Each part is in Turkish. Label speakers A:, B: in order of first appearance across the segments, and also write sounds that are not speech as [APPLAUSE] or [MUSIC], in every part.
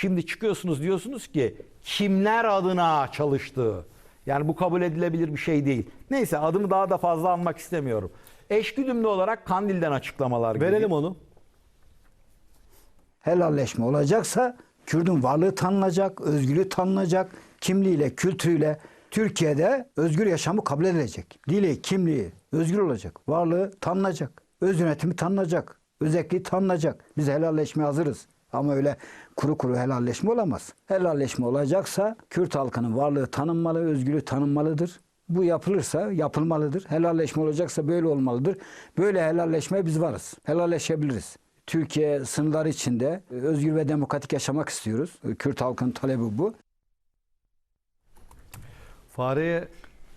A: Şimdi çıkıyorsunuz diyorsunuz ki kimler adına çalıştığı. Yani bu kabul edilebilir bir şey değil. Neyse adını daha da fazla anmak istemiyorum. Eşgüdümlü olarak Kandil'den açıklamalar geliyor.
B: Verelim onu.
C: helalleşme olacaksa Kürdün varlığı tanınacak, özgürlüğü tanınacak, kimliğiyle, kültürüyle Türkiye'de özgür yaşamı kabul edilecek. Dili, kimliği özgür olacak, varlığı tanınacak, öz yönetimi tanınacak, özelliği tanınacak. Biz helalleşmeye hazırız. Ama öyle kuru kuru helalleşme olamaz. Helalleşme olacaksa Kürt halkının varlığı tanınmalı, özgürlüğü tanınmalıdır. Bu yapılırsa yapılmalıdır. Helalleşme olacaksa böyle olmalıdır. Böyle helalleşmeye biz varız. Helalleşebiliriz. Türkiye sınırları içinde e, özgür ve demokratik yaşamak istiyoruz. E, Kürt halkının talebi bu.
B: Fareye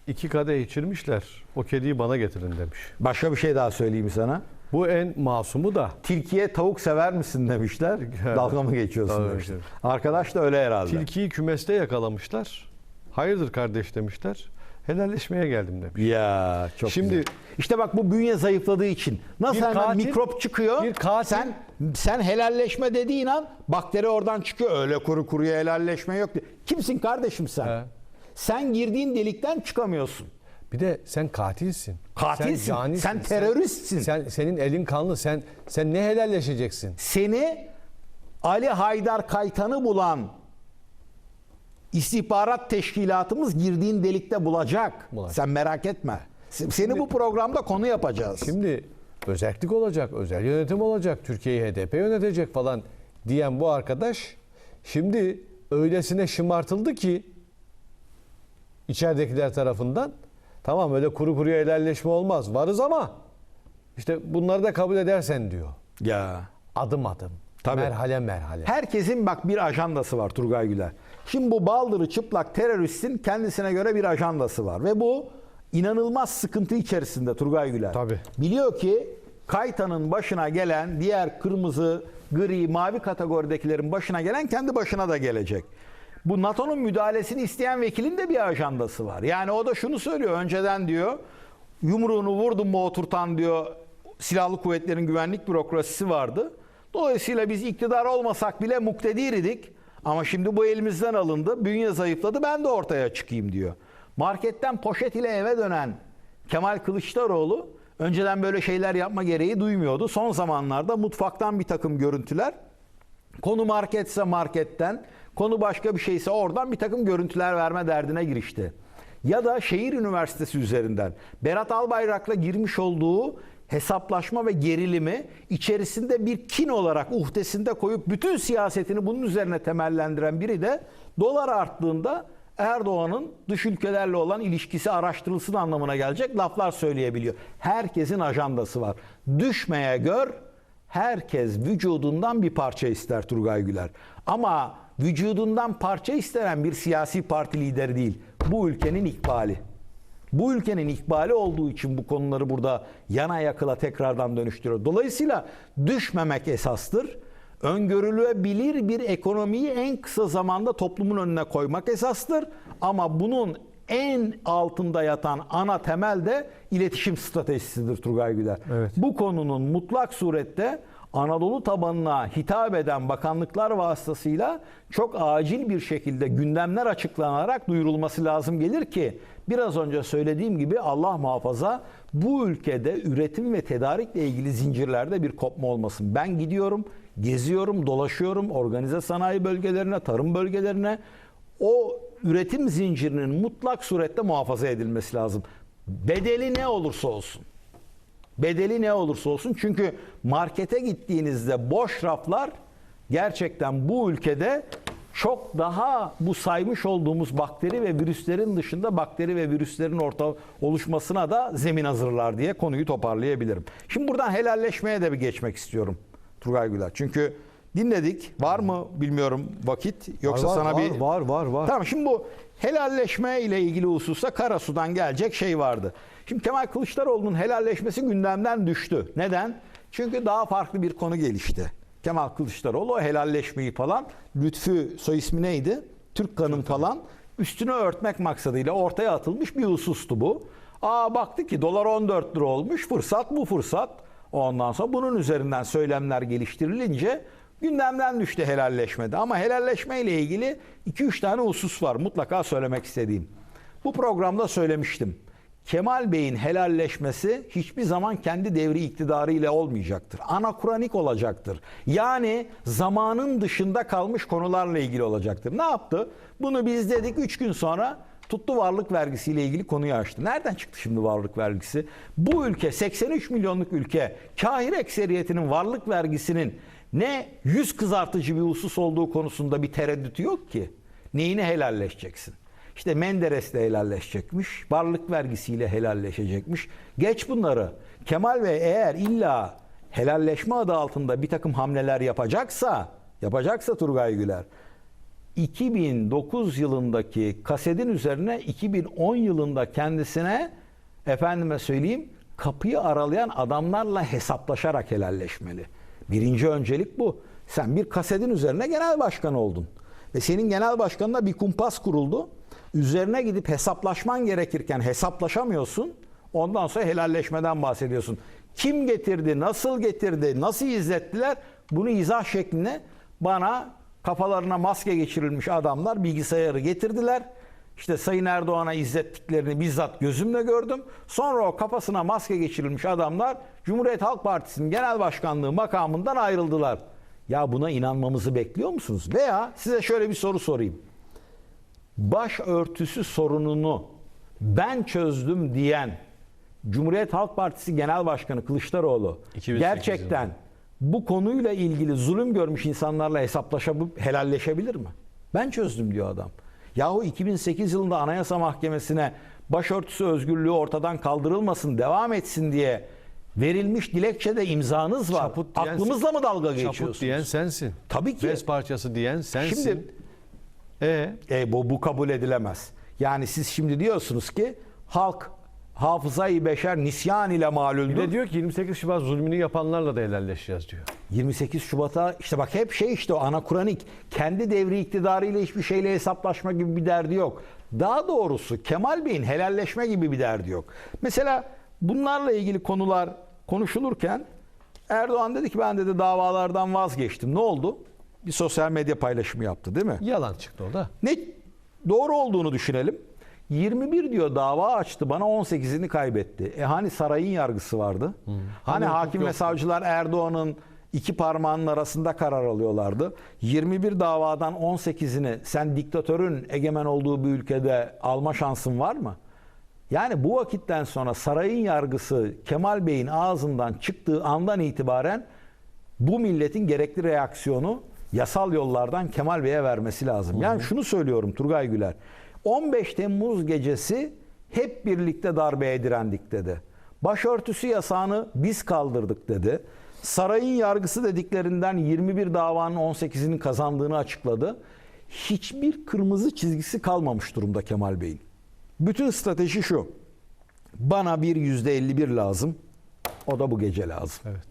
B: iki kadeh içirmişler. O kediyi bana getirin demiş.
A: Başka bir şey daha söyleyeyim sana.
B: Bu en masumu da.
A: Tilkiye tavuk sever misin demişler. Dalga mı geçiyorsun
B: Dalga
A: demişler.
B: geçiyorum.
A: Arkadaş da öyle herhalde.
B: Tilkiyi kümeste yakalamışlar. Hayırdır kardeş demişler. Helalleşmeye geldim demiş.
A: Ya çok
B: Şimdi-
A: güzel. işte bak bu bünye zayıfladığı için nasıl
B: Bir
A: hemen
B: katil-
A: mikrop çıkıyor.
B: bir katil-
A: sen sen helalleşme dediğin an bakteri oradan çıkıyor. Öyle kuru kuruya helalleşme yok. diye. Kimsin kardeşim sen?
B: He.
A: Sen girdiğin delikten çıkamıyorsun.
B: Bir de sen katilsin.
A: Katilsin.
B: canisin.
A: Sen teröristsin.
B: Sen, senin elin kanlı. Sen sen ne helalleşeceksin?
A: Seni Ali Haydar Kaytan'ı bulan istihbarat teşkilatımız girdiğin delikte bulacak.
B: Bulacak.
A: Sen merak etme. Seni bu programda konu yapacağız.
B: Şimdi özellik olacak, özel yönetim olacak, Türkiye'yi HDP yönetecek falan diyen bu arkadaş şimdi öylesine şımartıldı ki içeridekiler tarafından tamam öyle kuru kuruya helalleşme olmaz. Varız ama işte bunları da kabul edersen diyor.
A: ya.
B: Adım adım.
A: Tabii.
B: Merhale merhale.
A: Herkesin bak bir ajandası var Turgay Güler. Şimdi bu baldırı çıplak teröristin kendisine göre bir ajandası var. Ve bu inanılmaz sıkıntı içerisinde Turgay Güler.
B: Tabii.
A: Biliyor ki Kaytan'ın başına gelen diğer kırmızı, gri, mavi kategoridekilerin başına gelen kendi başına da gelecek. Bu NATO'nun müdahalesini isteyen vekilin de bir ajandası var. Yani o da şunu söylüyor önceden diyor yumruğunu vurdum mu oturtan diyor silahlı kuvvetlerin güvenlik bürokrasisi vardı. Dolayısıyla biz iktidar olmasak bile muktedir idik. Ama şimdi bu elimizden alındı. Bünye zayıfladı. Ben de ortaya çıkayım diyor. Marketten poşet ile eve dönen Kemal Kılıçdaroğlu önceden böyle şeyler yapma gereği duymuyordu. Son zamanlarda mutfaktan bir takım görüntüler Konu marketse marketten, konu başka bir şeyse oradan bir takım görüntüler verme derdine girişti. Ya da şehir üniversitesi üzerinden Berat Albayrak'la girmiş olduğu hesaplaşma ve gerilimi içerisinde bir kin olarak uhdesinde koyup bütün siyasetini bunun üzerine temellendiren biri de dolar arttığında Erdoğan'ın dış ülkelerle olan ilişkisi araştırılsın anlamına gelecek laflar söyleyebiliyor. Herkesin ajandası var. Düşmeye gör, Herkes vücudundan bir parça ister Turgay Güler. Ama vücudundan parça istenen bir siyasi parti lideri değil. Bu ülkenin ikbali. Bu ülkenin ikbali olduğu için bu konuları burada yana yakıla tekrardan dönüştürüyor. Dolayısıyla düşmemek esastır. Öngörülebilir bir ekonomiyi en kısa zamanda toplumun önüne koymak esastır. Ama bunun en altında yatan ana temel de iletişim stratejisidir Turgay Güler.
B: Evet.
A: Bu konunun mutlak surette Anadolu tabanına hitap eden bakanlıklar vasıtasıyla çok acil bir şekilde gündemler açıklanarak duyurulması lazım gelir ki biraz önce söylediğim gibi Allah muhafaza bu ülkede üretim ve tedarikle ilgili zincirlerde bir kopma olmasın. Ben gidiyorum, geziyorum, dolaşıyorum organize sanayi bölgelerine, tarım bölgelerine. O üretim zincirinin mutlak surette muhafaza edilmesi lazım. Bedeli ne olursa olsun. Bedeli ne olursa olsun. Çünkü markete gittiğinizde boş raflar gerçekten bu ülkede çok daha bu saymış olduğumuz bakteri ve virüslerin dışında bakteri ve virüslerin orta oluşmasına da zemin hazırlar diye konuyu toparlayabilirim. Şimdi buradan helalleşmeye de bir geçmek istiyorum Turgay Güler. Çünkü dinledik. Var mı bilmiyorum vakit yoksa
B: var,
A: sana
B: var,
A: bir
B: var, var, var.
A: Tamam şimdi bu helalleşme ile ilgili hususta Karasu'dan gelecek şey vardı. Şimdi Kemal Kılıçdaroğlu'nun helalleşmesi gündemden düştü. Neden? Çünkü daha farklı bir konu gelişti. Kemal Kılıçdaroğlu o helalleşmeyi falan Lütfü soy ismi neydi? Türk kanım falan üstünü örtmek maksadıyla ortaya atılmış bir husustu bu. Aa baktı ki dolar 14 lira olmuş. Fırsat bu fırsat. Ondan sonra bunun üzerinden söylemler geliştirilince Gündemden düştü helalleşmede ama helalleşme ile ilgili 2-3 tane husus var mutlaka söylemek istediğim. Bu programda söylemiştim. Kemal Bey'in helalleşmesi hiçbir zaman kendi devri iktidarı ile olmayacaktır. Anakronik olacaktır. Yani zamanın dışında kalmış konularla ilgili olacaktır. Ne yaptı? Bunu biz dedik 3 gün sonra tuttu varlık vergisiyle ilgili konuyu açtı. Nereden çıktı şimdi varlık vergisi? Bu ülke 83 milyonluk ülke kahir ekseriyetinin varlık vergisinin ne yüz kızartıcı bir husus olduğu konusunda bir tereddütü yok ki. Neyini helalleşeceksin? İşte Menderes de helalleşecekmiş. Varlık vergisiyle helalleşecekmiş. Geç bunları. Kemal Bey eğer illa helalleşme adı altında bir takım hamleler yapacaksa, yapacaksa Turgay Güler, 2009 yılındaki kasetin üzerine 2010 yılında kendisine efendime söyleyeyim kapıyı aralayan adamlarla hesaplaşarak helalleşmeli. Birinci öncelik bu. Sen bir kasetin üzerine genel başkan oldun. Ve senin genel başkanına bir kumpas kuruldu. Üzerine gidip hesaplaşman gerekirken hesaplaşamıyorsun. Ondan sonra helalleşmeden bahsediyorsun. Kim getirdi, nasıl getirdi, nasıl izlettiler? Bunu izah şeklinde bana kafalarına maske geçirilmiş adamlar bilgisayarı getirdiler. İşte Sayın Erdoğan'a izlettiklerini bizzat gözümle gördüm. Sonra o kafasına maske geçirilmiş adamlar Cumhuriyet Halk Partisi'nin genel başkanlığı makamından ayrıldılar. Ya buna inanmamızı bekliyor musunuz? Veya size şöyle bir soru sorayım. Başörtüsü sorununu ben çözdüm diyen Cumhuriyet Halk Partisi Genel Başkanı Kılıçdaroğlu
B: 2008
A: gerçekten
B: yılında.
A: bu konuyla ilgili zulüm görmüş insanlarla hesaplaşabilip helalleşebilir mi? Ben çözdüm diyor adam. Yahu 2008 yılında Anayasa Mahkemesi'ne başörtüsü özgürlüğü ortadan kaldırılmasın, devam etsin diye verilmiş dilekçede imzanız var.
B: Çaput diyen-
A: Aklımızla mı dalga geçiyorsunuz?
B: Çaput diyen sensin.
A: Tabii ki.
B: Bez parçası diyen sensin.
A: Şimdi
B: e
A: E, bu, bu kabul edilemez. Yani siz şimdi diyorsunuz ki halk hafızayı beşer nisyan ile
B: bir de
A: malüldür.
B: diyor ki 28 Şubat zulmünü yapanlarla da helalleşeceğiz diyor.
A: 28 Şubat'a işte bak hep şey işte o anakronik. Kendi devri iktidarıyla hiçbir şeyle hesaplaşma gibi bir derdi yok. Daha doğrusu Kemal Bey'in helalleşme gibi bir derdi yok. Mesela bunlarla ilgili konular konuşulurken Erdoğan dedi ki ben dedi davalardan vazgeçtim. Ne oldu? Bir sosyal medya paylaşımı yaptı değil mi?
B: Yalan çıktı o da.
A: Ne doğru olduğunu düşünelim. 21 diyor dava açtı bana 18'ini kaybetti. E hani sarayın yargısı vardı? Hani
B: Hani hukuk
A: hakim ve savcılar Erdoğan'ın iki parmağının arasında karar alıyorlardı. 21 davadan 18'ini sen diktatörün egemen olduğu bir ülkede alma şansın var mı? Yani bu vakitten sonra sarayın yargısı Kemal Bey'in ağzından çıktığı andan itibaren bu milletin gerekli reaksiyonu yasal yollardan Kemal Bey'e vermesi lazım. Yani şunu söylüyorum Turgay Güler. 15 Temmuz gecesi hep birlikte darbeye direndik dedi. Başörtüsü yasağını biz kaldırdık dedi. Sarayın yargısı dediklerinden 21 davanın 18'inin kazandığını açıkladı. Hiçbir kırmızı çizgisi kalmamış durumda Kemal Bey'in. Bütün strateji şu. Bana bir yüzde 51 lazım. O da bu gece lazım.
B: Evet.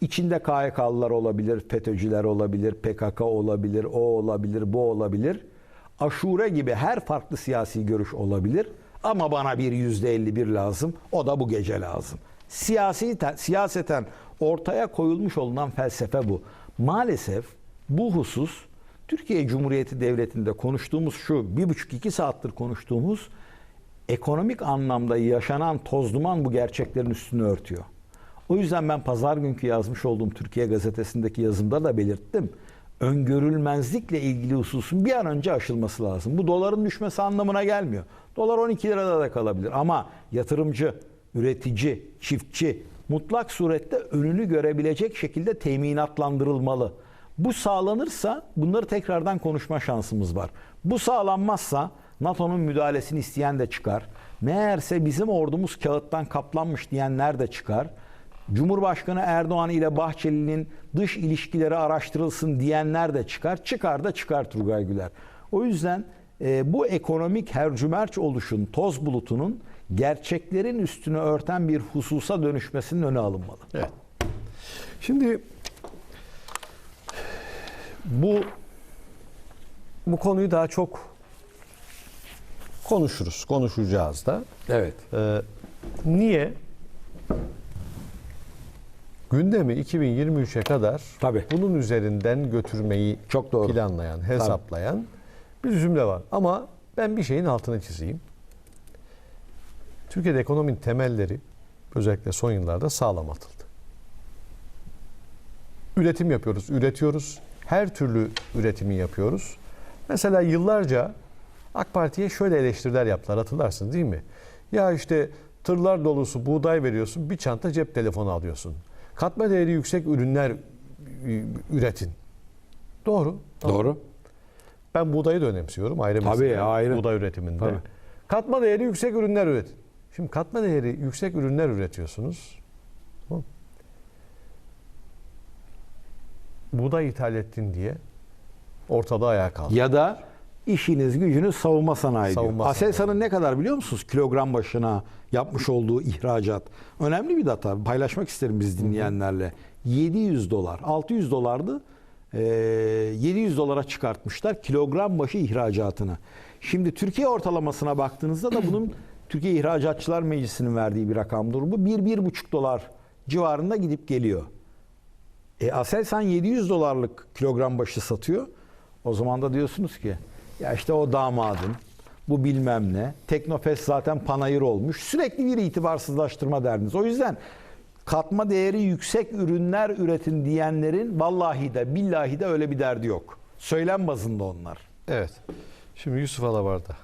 A: İçinde KHK'lılar olabilir, FETÖ'cüler olabilir, PKK olabilir, o olabilir, bu olabilir. Aşure gibi her farklı siyasi görüş olabilir. Ama bana bir yüzde 51 lazım. O da bu gece lazım. Siyasi siyaseten ortaya koyulmuş olunan felsefe bu. Maalesef bu husus Türkiye Cumhuriyeti Devleti'nde konuştuğumuz şu bir buçuk iki saattir konuştuğumuz ekonomik anlamda yaşanan toz duman bu gerçeklerin üstünü örtüyor. O yüzden ben pazar günkü yazmış olduğum Türkiye Gazetesi'ndeki yazımda da belirttim. Öngörülmezlikle ilgili hususun bir an önce aşılması lazım. Bu doların düşmesi anlamına gelmiyor. Dolar 12 lirada da kalabilir ama yatırımcı, üretici, çiftçi mutlak surette önünü görebilecek şekilde teminatlandırılmalı. Bu sağlanırsa bunları tekrardan konuşma şansımız var. Bu sağlanmazsa NATO'nun müdahalesini isteyen de çıkar. Meğerse bizim ordumuz kağıttan kaplanmış diyenler de çıkar. Cumhurbaşkanı Erdoğan ile Bahçeli'nin dış ilişkileri araştırılsın diyenler de çıkar. Çıkar da çıkar Turgay Güler. O yüzden e, bu ekonomik hercümerç oluşun, toz bulutunun gerçeklerin üstünü örten bir hususa dönüşmesinin önü alınmalı.
B: Evet. Şimdi bu bu konuyu daha çok konuşuruz, konuşacağız da.
A: Evet.
B: Ee, niye? gündemi 2023'e kadar
A: Tabii.
B: bunun üzerinden götürmeyi
A: Çok doğru.
B: planlayan, hesaplayan bir cümle var. Ama ben bir şeyin altını çizeyim. Türkiye'de ekonominin temelleri özellikle son yıllarda sağlam atıldı. Üretim yapıyoruz, üretiyoruz. Her türlü üretimi yapıyoruz. Mesela yıllarca AK Parti'ye şöyle eleştiriler yaptılar hatırlarsınız değil mi? Ya işte tırlar dolusu buğday veriyorsun, bir çanta cep telefonu alıyorsun. Katma değeri yüksek ürünler üretin. Doğru. tamam.
A: Doğru.
B: Ben buğdayı da önemsiyorum ayrı
A: Tabii, ayrı.
B: Buğday üretiminde.
A: Tabii.
B: Katma değeri yüksek ürünler üretin. Şimdi katma değeri yüksek ürünler üretiyorsunuz. Tamam. Buğday ithal ettin diye ortada ayağa kaldı.
A: Ya da işiniz gücünüz savunma sanayi
B: Savunma
A: diyor. Aselsan'ın ne kadar biliyor musunuz? Kilogram başına yapmış olduğu ihracat. Önemli bir data. Paylaşmak isterim biz dinleyenlerle. 700 dolar. 600 dolardı. Ee, 700 dolara çıkartmışlar kilogram başı ihracatını. Şimdi Türkiye ortalamasına baktığınızda da bunun [CLEARS THROAT] Türkiye İhracatçılar Meclisi'nin verdiği bir rakamdır bu. 1-1,5 dolar civarında gidip geliyor. E Aselsan 700 dolarlık kilogram başı satıyor. O zaman da diyorsunuz ki ya işte o damadın bu bilmem ne. Teknofest zaten panayır olmuş. Sürekli bir itibarsızlaştırma derdiniz. O yüzden katma değeri yüksek ürünler üretin diyenlerin vallahi de billahi de öyle bir derdi yok. Söylem bazında onlar.
B: Evet. Şimdi Yusuf Alabar'da.